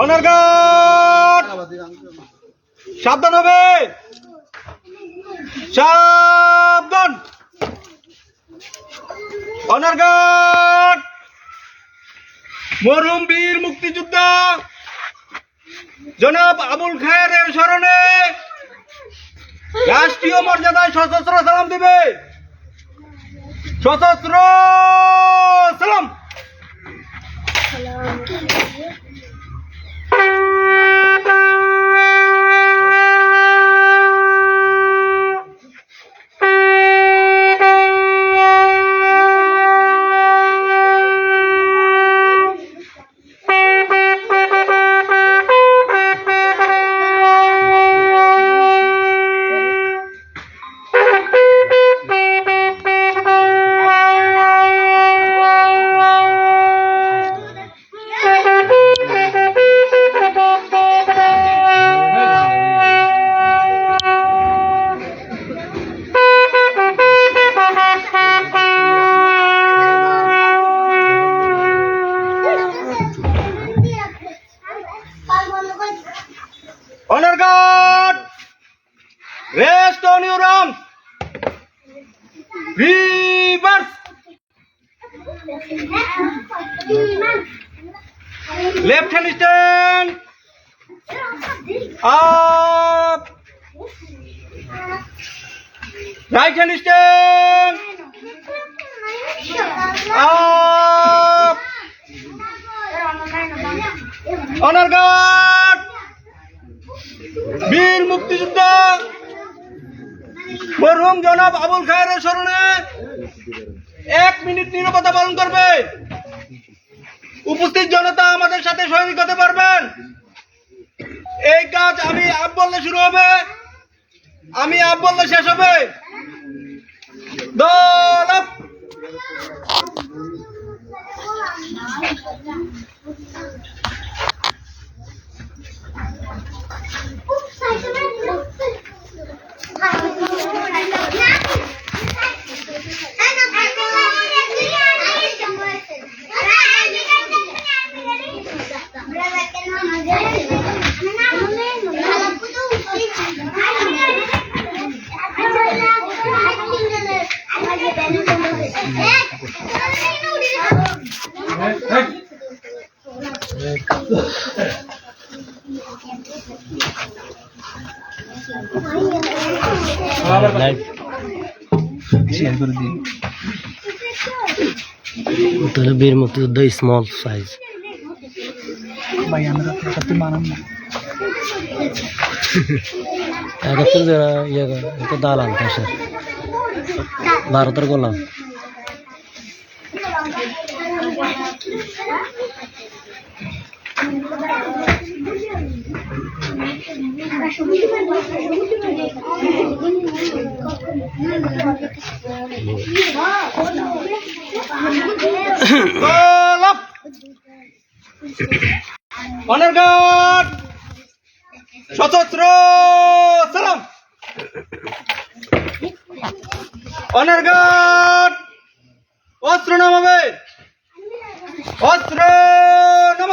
Honour সাবধান হবে। সাবধান অনার গার্ড মরুম বীর মুক্তিযোদ্ধা! জনাব আবুল খায়ের স্মরণে রাষ্ট্রীয় মর্যাদায় সশস্ত্র সালাম দিবে। সশস্ত্র সালাম। Reverse! Left hand stand! Up! Right hand stand! Up! Honor guard! বীর মুক্তিযোদ্ধা মরহুম জনাব আবুল খায়ের স্মরণে এক মিনিট নিরবতা পালন করবে। উপস্থিত জনতা আমাদের সাথে শহীদ হতে পারবেন। এই কাজ আমি আপ বললে শুরু হবে। আমি আপ বললে শেষ হবে। দল আপ। তাহলে বীর মুক্তিযুদ্ধ স্মল সাইজ ভাই আমরা করতে মানাম না। যারা ইয়ে এটা দালাল দেশের ভারতের গোলাম। Guard! সশস্ত্র সালাম। অনার গার্ড অস্ত্র নামাবে। অস্ত্র নম।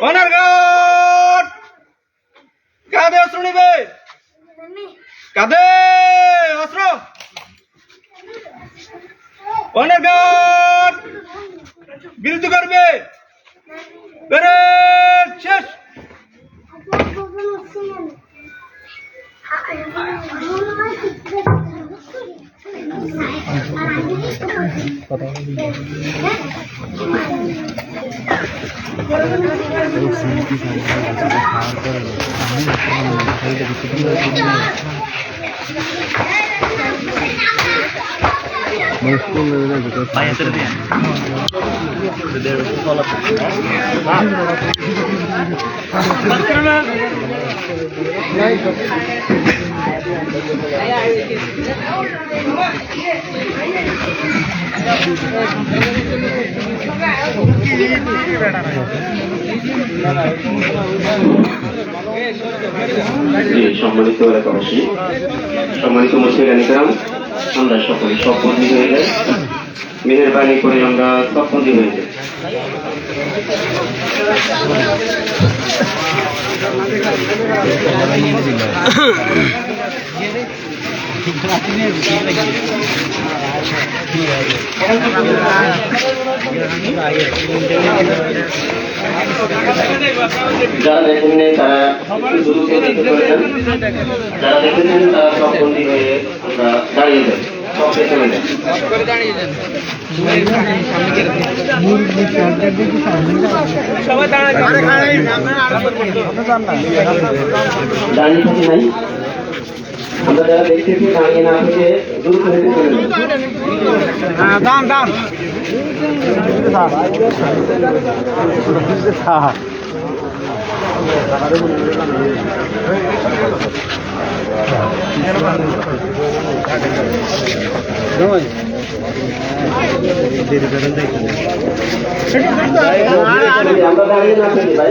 অনার্গট। কাঁধে অস্ত্র নিবে। কাঁধে অস্ত্র। অনার্গট। বিরুদ্ধ করবে। শেষ। Thank you. খাওয়ার পরে সম্মানিত এলাকাবাসী সম্মানিত মুসলিম আমরা সকলে সববন্দি হয়ে যাই। মেহরবানি করে আমরা সববন্দি হয়ে যাই। যারা দেখেননি তারা একটু দ্রুত দেখতে পারেন যারা দেখেছেন তারা সববন্দি হয়ে দাঁড়িয়ে সব দেখে দাঁড়িয়ে থাকি নাই। আমরা যারা দেখতেছি দাঁড়িয়ে না থেকে দ্রুত হেঁটে চলে দাম দাম আমরা দাঁড়িয়ে না থাকি ভাই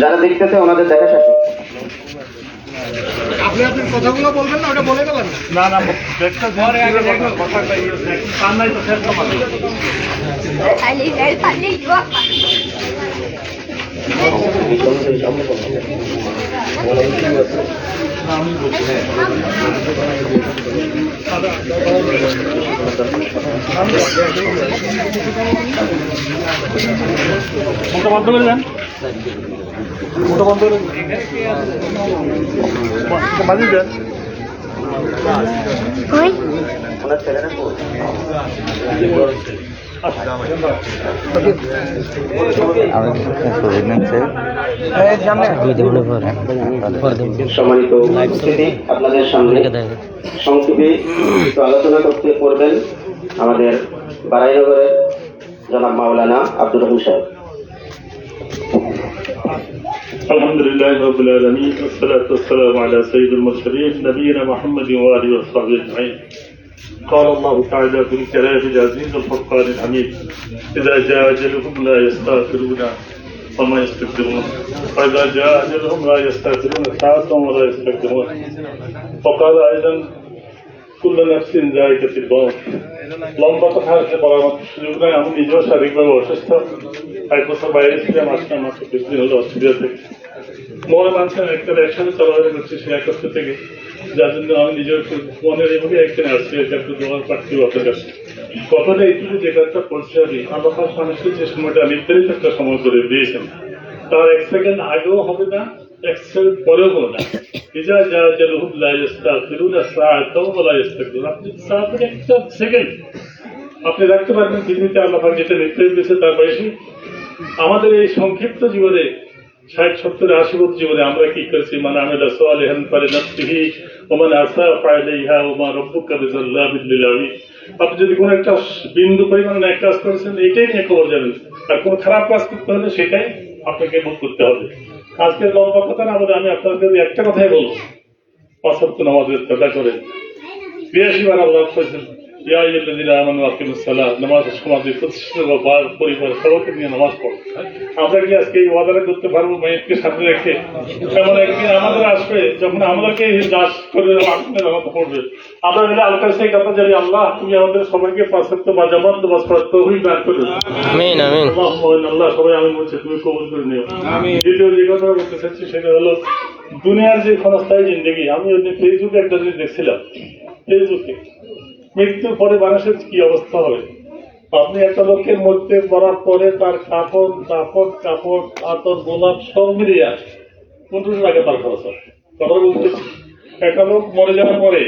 যারা দেখতেছে ওনাদের দেখা শেষ। আপনি আপনার কথাগুলো বলবেন না ওটা বলে গেলেন না। না দেখতে কথা কান নাই তো শেষ কমানো Ali, বন্ধ করে দেন মোটা বন্ধ করে মাঝে দেন ওনার ছেলেরা কোথায়? দুই দিন পরে পরে দিন সম্মানিত উপস্থিতি আপনাদের সামনে রেখে দেয় সংক্ষেপে একটু আলোচনা করতে করবেন আমাদের বারাইনগরের জনাব মাওলানা আব্দুর রহিম সাহেব الحمد لله رب العالمين والصلاة والسلام على سيد المرسلين نبينا محمد وآله وصحبه أجمعين قال الله تعالى في الكلام العزيز الفرقان الحميد إذا جاء أجلهم لا يستأخرون وما يستقدمون وإذا جاء أجلهم لا يستأخرون ساعة ولا يستقدمون وقال أيضا كل نفس ذائقة الموت লম্বা কথা আসলে বলার মতো সুযোগ নাই আমি নিজেও শারীরিকভাবে অসুস্থ এক বছর বাইরে ছিলাম আজকে মাত্র কিছুদিন হলো অস্ট্রেলিয়া থেকে মনে মানছেন একটা একসাথে চলাফেরা করছি সে এক বছর থেকে যার জন্য আমি নিজের মনের এভাবে একদিন আসছি, এটা একটু দোয়ার প্রার্থী আপনার কাছে। কথাটা এইটুকু যে কাজটা করছি আমি আমার পাশ মানুষকে যে সময়টা নির্ধারিত একটা সময় করে দিয়েছেন, তার এক সেকেন্ড আগেও হবে না, এক সেকেন্ড পরেও হবে না। ইজা যা জালহুম লা ইস্তাগফিরুনা সাআতাও ওয়া লা ইস্তাগফিরুন। আপনি সাআতের একটা সেকেন্ড, আপনি রাখতে পারবেন, পৃথিবীতে আল্লাহ যেটা নির্ধারিত দিয়েছে, তার বেশি আমাদের এই সংক্ষিপ্ত জীবনে ষাট, সত্তর, আশি বছর জীবনে আমরা কি করেছি? মানে আমি রাসোয়ালেহান পারে নাফসিহি ওমান আসা ফাইলাইহা ওমা রব্বুকা বিজাল্লাবিল লিল আলামিন আপনি যদি কোনো একটা বিন্দু পরিমাণে এক কাজ করেছেন এইটাই নিয়ে খবর আর কোনো খারাপ কাজ করতে হলে সেটাই আপনাকে করতে হবে। আজকের লম্বা কথা না বলে আমি আপনাদের একটা কথাই বলব। অসত্য নামাজের চেষ্টা করে। বিরাশি বার আল্লাহ আইয়ুহাল্লাযীনা আমানু আকিমুস সালাহ নামাজের সমাজে প্রতিষ্ঠিত বা পরিবার সবাইকে নিয়ে নামাজ পড়ো। আমরা কি আজকে এই ওয়াদাটা করতে পারব মেয়েকে সামনে রেখে? এমন একদিন আমাদের আসবে যখন আমাদেরকে দাস করে আসবে পড়বে। আমরা মিলে আল্লাহ সেই কথা জানি আল্লাহ তুমি আমাদের সবাইকে পাঁচত্ব বা জামাত নামাজ পড়ার তৌফিক দান করে। আমিন আমিন। আল্লাহ সবাই আমিন বলছে তুমি কবুল করে নিও। দ্বিতীয় যে কথা বলতে চাচ্ছি সেটা হলো দুনিয়ার যে ক্ষণস্থায়ী জিন্দগি আমি ফেসবুকে একটা জিনিস দেখছিলাম ফেসবুকে মৃত্যুর পরে মানুষের কি অবস্থা হবে? আপনি একটা লোকের মধ্যে পড়ার পরে তার কাপড় কাপড় কাপড় আতর গোলাপ সব মিলিয়ে পনেরোশো টাকা তার খরচ হয়। একটা লোক মরে যাওয়ার পরে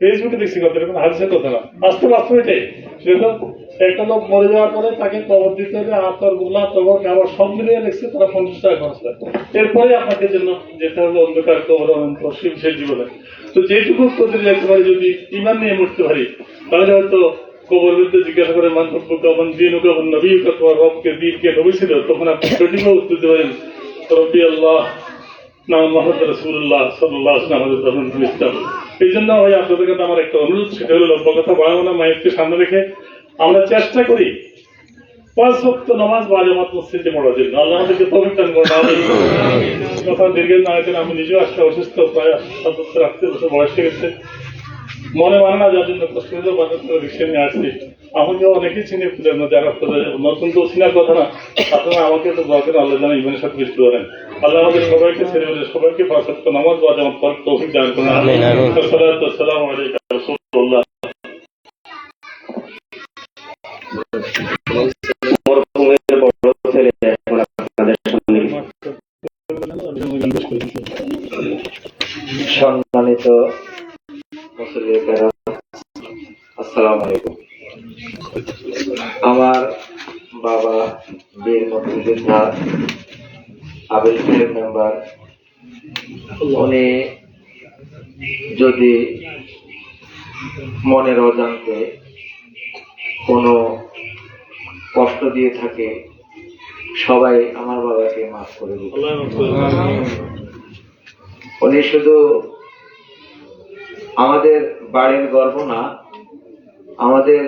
ফেসবুকে দেখছি কথা হাদিসের কথা না। বাস্তব বাস্তব এটাই। সেরকম একটা লোক মরে যাওয়ার পরে তাকে কবর দিতে হবে আতর গোলাপ কবর কাপড় সব মিলিয়ে দেখছে, তারা পঞ্চাশ টাকা খরচ হয় এরপরে আপনাকে জন্য যেতে হবে অন্ধকার কবর অনন্ত শিবসের জীবনে। তো যেটুকু প্রতি যেতে পারি, যদি ইমান নিয়ে মরতে পারি, তাহলে হয়তো কবর বিরুদ্ধে জিজ্ঞাসা করে মন্তব্য কখন দিন কখন নবী তোমার রবকে দিন কে নবী ছিল? তখন আপনি সঠিকভাবে উত্তর দিতে পারেন রবি আল্লাহ, নাম মোহাম্মদ রসুল্লাহ সাল্লাহ আমাদের তখন ইসলাম এই জন্য ভাই, আপনাদের কাছে আমার একটা অনুরোধ, সেটা হলো লম্বা কথা বাড়াবো না মাইককে সামনে রেখে আমরা চেষ্টা করি। পাঁচ ভক্ত নামাজ বা জামাত মসজিদে পড়ার জন্য। আল্লাহ আমাদেরকে করুন আমিন। কথা দীর্ঘ না হয়েছে আমি নিজেও আসলে অসুস্থ প্রায় সাত বছর আটত্রিশ বছর বয়স হয়ে গেছে। মনে মানে না যার জন্য কষ্ট বাজার রিক্সা নিয়ে আসছি। আমাকে অনেকেই চিনে যারা নতুন তো চিনার কথা না। আপনারা আমাকে তো দোয়া করে আল্লাহ জানা ইমানের সাথে মিশতে পারেন আল্লাহ আমাদের সবাইকে ছেড়ে বলে সবাইকে পাঁচ নামাজ বা যেমন তৌফিক দান করেন আমিন। আলাইকুম রাসূলুল্লাহ সম্মানিত আসসালামু আলাইকুম। আমার বাবা বীর মুক্তিযোদ্ধা আবিল সাহেব মেম্বার উনি যদি মনের অজান্তে কোনো কষ্ট দিয়ে থাকে সবাই আমার বাবাকে মাফ করে উনি শুধু আমাদের বাড়ির গর্ব না আমাদের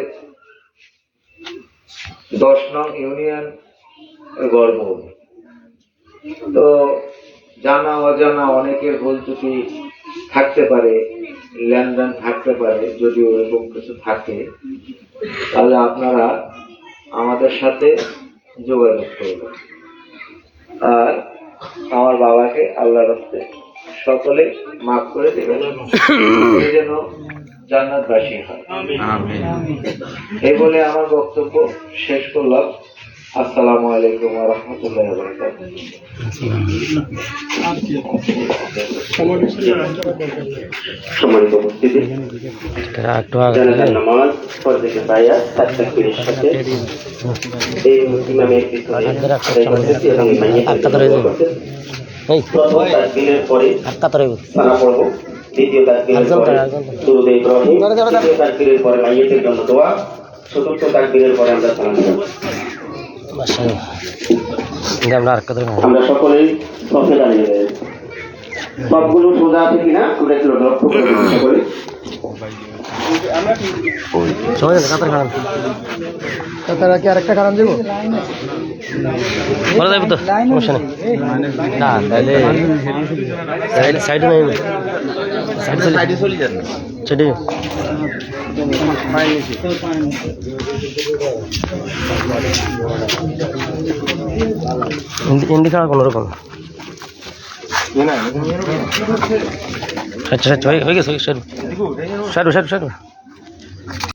দশ নং ইউনিয়ন গর্ব তো জানা অজানা অনেকের ভুল ত্রুটি থাকতে পারে লেনদেন থাকতে পারে যদি ওরকম কিছু থাকে তাহলে আপনারা আমাদের সাথে যোগাযোগ করবেন। আর আমার বাবাকে আল্লাহ রাস্তে সকলে মাফ করে দেবেন। যেন জান্নাতবাসী হয় এই বলে আমার বক্তব্য শেষ করলাম। আসসালামু আলাইকুম ওয়া রাহমাতুল্লাহি ওয়া বারাকাতুহু সম্মানিত উপস্থিতি চতুর্থ তাকবীরের পরে আমরা সালাম আমরা আর কত আমরা সকলেই সফে দাঁড়িয়ে সবগুলো সোজা আছে কিনা সবাই কাতার খান তারা কি আরেকটা কারণ দেবো? বলা যাবে তো সমস্যা নেই না তাহলে সাইডে সাইডে নেই। সাইডে সাইডে চলে যান সেটি হিন্দি খাওয়া কোনো রকম আচ্ছা আচ্ছা হয়ে গেছে সরু সরু সরু সরু।